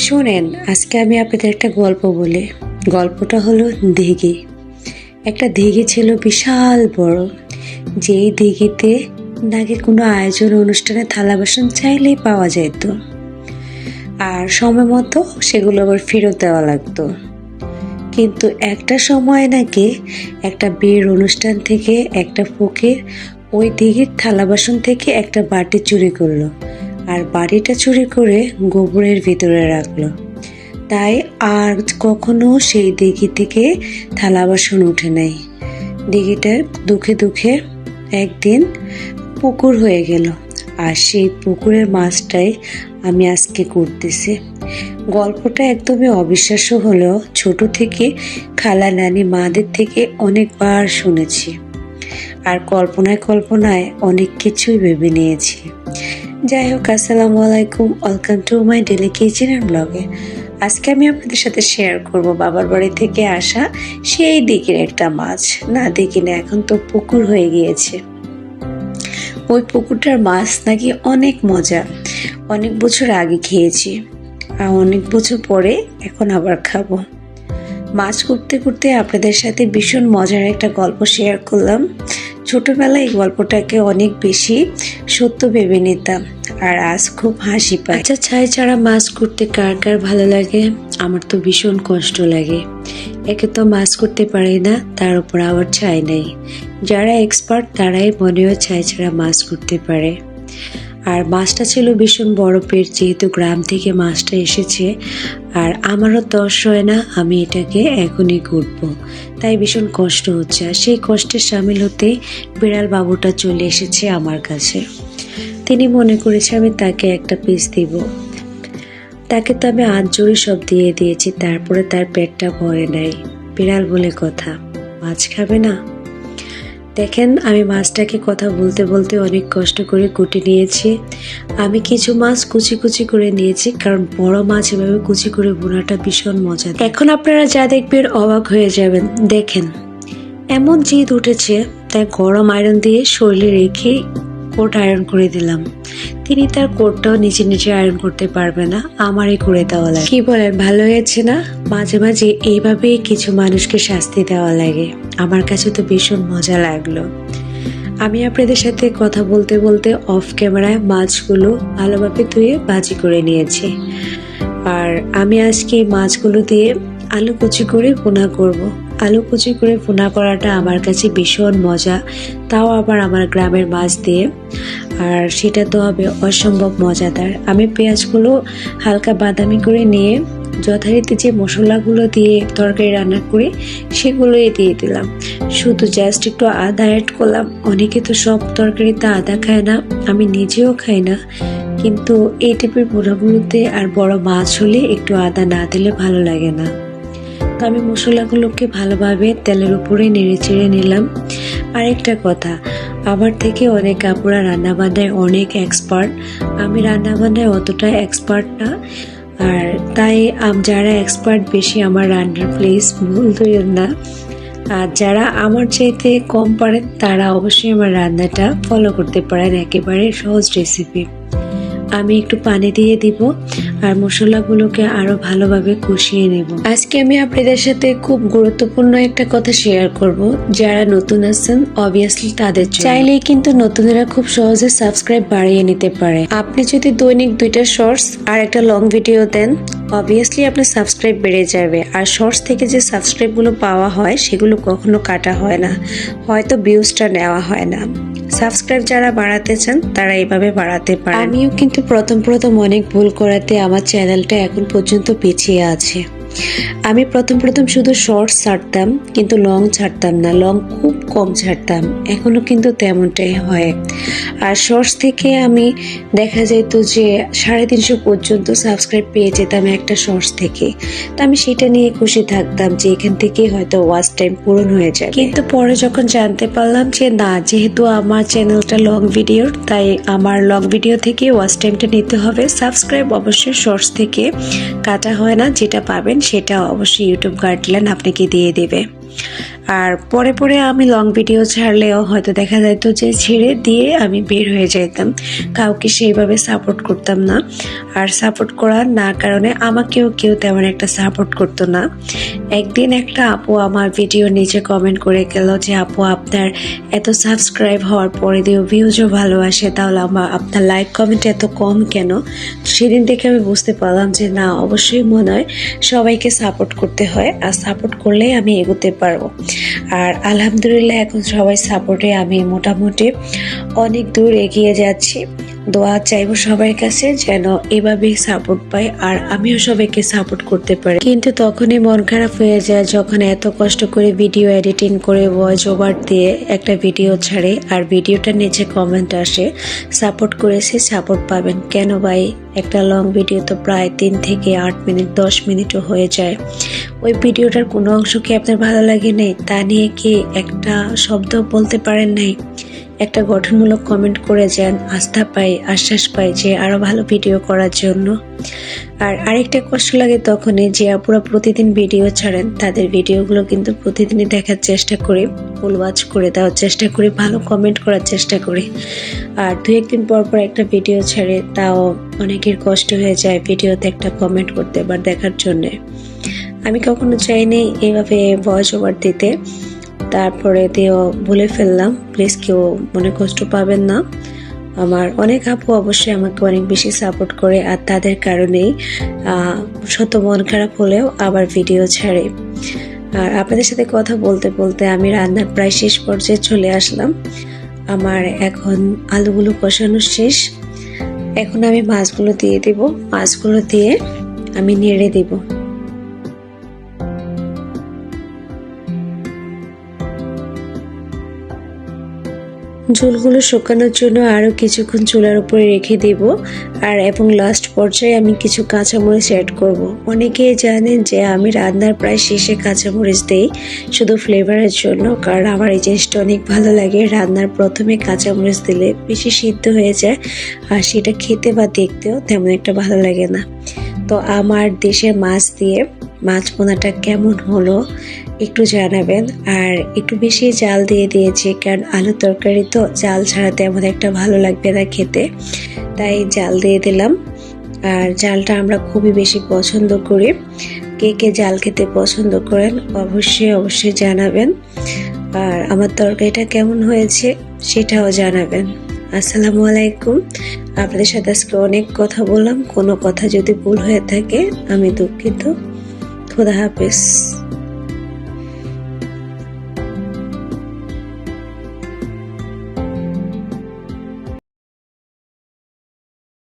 শোনেন, আজকে আমি আপনাদের একটা গল্প বলি। গল্পটা হলো দিঘি। একটা দিঘি ছিল বিশাল বড়। যেই দিঘিতে নাকি কোনো আয়োজন অনুষ্ঠানে থালা বাসন চাইলেই পাওয়া যেত। আর সময় মতো সেগুলো আবার ফেরত দেওয়া লাগতো। কিন্তু একটা সময় নাকি একটা বিয়ের অনুষ্ঠান থেকে একটা ফকির ওই দিঘির থালা বাসন থেকে একটা বাটি চুরি করল। আর বাড়িটা চুরি করে গোবরের ভিতরে রাখল। তাই আর কখনো সেই দিঘি থেকে থালা বাসন উঠে নাই। দিঘিটার দুঃখে দুঃখে একদিন পুকুর হয়ে গেল, আর সেই পুকুরের মাছটাই আমি আজকে করতেছি। গল্পটা একদমই অবিশ্বাস্য হলেও ছোট থেকে খালা নানি মাদের থেকে অনেকবার শুনেছি। আর কল্পনায় কল্পনায় অনেক কিছুই ভেবে নিয়েছি। যাই হোক আসসালামু আলাইকুম। Welcome to my daily kitchen and ব্লগে আজকে আমি আপনাদের সাথে শেয়ার করব বাবার বাড়ি থেকে আসা সেই দিকের একটা মাছ। না দেখি না, এখন তো পুকুর হয়ে গিয়েছে। ওই পুকুরটার মাছ নাকি অনেক মজা। অনেক বছর আগে খেয়েছি। আর অনেক বছর পরে এখন আবার খাব। মাছ করতে করতে আপনাদের সাথে ভীষণ মজার একটা গল্প শেয়ার করলাম। ছোটবেলায় এই গল্পটাকে অনেক বেশি সত্য ভেবে নিতাম, আর আজ খুব হাসি পায় আচ্ছা ছাই ছাড়া মাছ করতে কার কার ভালো লাগে? আমার তো ভীষণ কষ্ট লাগে। একে তো মাছ করতে পারি না, তার উপর আবার ছাই নেই। যারা এক্সপার্ট তারাই মনে হয় ছাই ছাড়া মাছ করতে পারে। আর মাছটা ছিল ভীষণ পেট যেহেতু গ্রাম থেকে মাছটা এসেছে, আর আমারও তস হয় না, আমি এটাকে এখনই করব তাই ভীষণ কষ্ট হচ্ছে, আর সেই কষ্টের সামিল হতে বিড়াল বাবুটা চলে এসেছে আমার কাছে। তিনি মনে করেছে আমি তাকে একটা পিস দিব। তাকে তো আমি আজ জোরে সব দিয়ে দিয়েছি, তারপরে তার পেটটা ভরে নাই। বিড়াল বলে কথা, মাছ খাবে না? দেখেন, আমি মাছটাকে কথা বলতে বলতে অনেক কষ্ট করে কুটে নিয়েছি। আমি কিছু মাছ কুচি কুচি করে নিয়েছি, কারণ বড় মাছ এভাবে কুচি করে বোনাটা ভীষণ মজা এখন আপনারা যা দেখবেন অবাক হয়ে যাবেন। দেখেন, এমন জিদ উঠেছে, তাই গরম আয়রন দিয়ে শরীরে রেখে কোট আয়রন করে দিলাম। তিনি তার কোটটাও নিচে নিচে আয়রন করতে পারবে না, আমারই করে দেওয়া লাগে। কি বলেন, ভালো হয়েছে না? মাঝে মাঝে এইভাবেই কিছু মানুষকে শাস্তি দেওয়া লাগে। আমার কাছে তো ভীষণ মজা লাগল। আমি আপনাদের সাথে কথা বলতে বলতে অফ ক্যামেরায় মাছগুলো ভালোভাবে ধুয়ে ভাজি করে নিয়েছি। আর আমি আজকে মাছগুলো দিয়ে আলু কুচি করে পোনা করব। আলু কুচি করে পোনা করাটা আমার কাছে ভীষণ মজা। তাও আবার আমার গ্রামের মাছ দিয়ে। আর সেটা তো হবে অসম্ভব মজাদার। আমি পেঁয়াজগুলো হালকা বাদামি করে নিয়ে যথারীতি যে মশলাগুলো দিয়ে তরকারি রান্না করে, সেগুলোই দিয়ে দিলাম। শুধু জাস্ট একটু আদা অ্যাড করলাম। অনেকে তো সব তরকারিতে আদা খায় না, আমি নিজেও খাই না। কিন্তু এই টাইপের পোড়াগুলোতে আর বড় মাছ হলে একটু আদা না দিলে ভালো লাগে না। তো আমি মশলাগুলোকে ভালোভাবে তেলের উপরে নেড়ে চেড়ে নিলাম। আরেকটা কথা, আমার থেকে অনেক আপুরা রান্নাবান্নায় অনেক এক্সপার্ট আমি রান্নাবান্নায় অতটা এক্সপার্ট না, আর তাই যারা এক্সপার্ট বেশি আমার রান্নার প্লেস ভুল না। আর যারা আমার চাইতে কম পারেন, তারা অবশ্যই আমার রান্নাটা ফলো করতে পারেন একেবারে সহজ রেসিপি আমি একটু পানি দিয়ে দিব আর মশলাগুলোকে আরও ভালোভাবে কষিয়ে নেব। আজকে আমি আপনাদের সাথে খুব গুরুত্বপূর্ণ একটা কথা শেয়ার করব। যারা নতুন আছেন অবভিয়াসলি তাদের। চাইলেই কিন্তু নতুনেরা খুব সহজে সাবস্ক্রাইব বাড়িয়ে নিতে পারে। আপনি যদি দৈনিক দুইটা শর্টস আর একটা লং ভিডিও দেন অবভিয়াসলি আপনার সাবস্ক্রাইব বেড়ে যাবে। আর শর্টস থেকে যে সাবস্ক্রাইবগুলো পাওয়া হয়, সেগুলো কখনো কাটা হয় না। হয়তো ভিউজটা নেওয়া হয় না। সাবস্ক্রাইব যারা বাড়াতে চান, তারা এইভাবে বাড়াতে পারে আমিও কিন্তু প্রথম প্রথম অনেক ভুল করাতে আমার চ্যানেলটা এখন পর্যন্ত পিছিয়ে আছে। আমি প্রথম প্রথম শুধু শর্টস ছাড়তাম, কিন্তু লং ছাড়তাম না লং খুব কম ছাড়তাম। এখনও কিন্তু তেমনটাই হয়। আর শর্টস থেকে আমি দেখা যেত যে সাড়ে তিনশো পর্যন্ত সাবস্ক্রাইব পেয়ে যেতাম একটা শর্টস থেকে। তো আমি সেটা নিয়ে খুশি থাকতাম যে এখান থেকে হয়তো ওয়াচ টাইম পূরণ হয়ে যায় কিন্তু পরে যখন জানতে পারলাম যে না, যেহেতু আমার চ্যানেলটা লং ভিডিওর তাই আমার লং ভিডিও থেকে ওয়াচ টাইমটা নিতে হবে। সাবস্ক্রাইব অবশ্যই শর্টস থেকে। কাটা হয় না, যেটা পাবেন সেটা অবশ্যই ইউটিউব গাইডলাইন আপনাকে দিয়ে দেবে। আর পরে পরে আমি লং ভিডিও ছাড়লেও হয়তো দেখা যেত যে ছেড়ে দিয়ে আমি বের হয়ে যেতাম কাউকে সেইভাবে সাপোর্ট করতাম না। আর সাপোর্ট করার না কারণে আমাকেও কেউ তেমন একটা সাপোর্ট করতো না। একদিন একটা আপু আমার ভিডিও নিচে কমেন্ট করে গেল যে, আপু, আপনার এত সাবস্ক্রাইব হওয়ার পরে দিয়েও ভিউজও ভালো আসে, তাহলে আমার, আপনার লাইক কমেন্ট এত কম কেন? সেদিন থেকে আমি বুঝতে পারলাম যে, না, অবশ্যই মনে হয় সবাইকে সাপোর্ট করতে হয় আর সাপোর্ট করলেই আমি এগোতে পারব। আর আলহামদুলিল্লাহ এখন সবাই সাপোর্টে আমি মোটামুটি অনেক দূর এগিয়ে যাচ্ছি। দোয়া চাইব সবার কাছে যেন এভাবেই সাপোর্ট পাই আর আমিও সবাইকে সাপোর্ট করতে পারি। কিন্তু তখনই মন খারাপ হয়ে যায় যখন এত কষ্ট করে ভিডিও এডিটিং করে ভয়েস ওভার দিয়ে একটা ভিডিও ছাড়ে আর ভিডিওটার নিচে কমেন্ট আসে সাপোর্ট করেছে সাপোর্ট পাবেন। কেন ভাই? একটা লং ভিডিও তো প্রায় তিন থেকে আট মিনিট, দশ মিনিটও হয়ে যায়। ওই ভিডিওটার কোনো অংশ কি আপনার ভালো লাগে নেই? তা নিয়ে কি একটা শব্দ বলতে পারেন নাই? একটা গঠনমূলক কমেন্ট করে যান, আস্থা পাই আশ্বাস পাই যে আরও ভালো ভিডিও করার জন্য। আর আরেকটা কষ্ট লাগে তখনই যে আপুরা প্রতিদিন ভিডিও ছাড়েন, তাদের ভিডিওগুলো কিন্তু প্রতিদিনই দেখার চেষ্টা করি ফুল ওয়াচ করে দেওয়ার চেষ্টা করি, ভালো কমেন্ট করার চেষ্টা করি। আর দু একদিন পর পর একটা ভিডিও ছাড়ে, তাও অনেকের কষ্ট হয়ে যায় ভিডিওতে একটা কমেন্ট করতে বা দেখার জন্যে। আমি কখনো চাইনি এইভাবে ভয়েস ওভার দিতে। তারপরে দিয়েও বলে ফেললাম, প্লিজ কেউ মনে কষ্ট পাবেন না। আমার অনেক আপু অবশ্যই আমাকে অনেক বেশি সাপোর্ট করে আর তাদের কারণেই শত মন খারাপ হলেও আবার ভিডিও ছাড়ে। আর আপনাদের সাথে কথা বলতে বলতে আমি রান্নার প্রায় শেষ পর্যায়ে চলে আসলাম। আমার এখন আলুগুলো কষানো শেষ। এখন আমি মাছগুলো দিয়ে দিব। মাছগুলো দিয়ে আমি নেড়ে দিব। ঝোলগুলো শুকানোর জন্য আরও কিছুক্ষণ চুলার উপরে রেখে দেব। আর এবং লাস্ট পর্যায়ে আমি কিছু কাঁচামরিচ অ্যাড করব। অনেকেই জানেন যে আমি রান্নার প্রায় শেষে কাঁচামরিচ দেই, শুধু ফ্লেভারের জন্য, কারণ আমার এই জিনিসটা অনেক ভালো লাগে। রান্নার প্রথমে কাঁচামরিচ দিলে বেশি সিদ্ধ হয়ে যায়, আর সেটা খেতে বা দেখতেও তেমন একটা ভালো লাগে না। তো আমার দেশের মাছ দিয়ে মাছ পোনাটা কেমন হলো? একটু জানাবেন আর একটু বেশি জাল দিয়ে দিয়েছি, কারণ আলু তরকারি তো জাল ছাড়া তেমন একটা ভালো লাগবে না খেতে। তাই জাল দিয়ে দিলাম। আর জালটা আমরা খুবই বেশি পছন্দ করি। কে কে জাল খেতে পছন্দ করেন অবশ্যই অবশ্যই জানাবেন। আর আমার তরকারিটা কেমন হয়েছে সেটাও জানাবেন। আসসালামু আলাইকুম। আপনাদের সাথে আজকে অনেক কথা বললাম। কোনো কথা যদি ভুল হয়ে থাকে, আমি দুঃখিত। খুদা হাফেজ।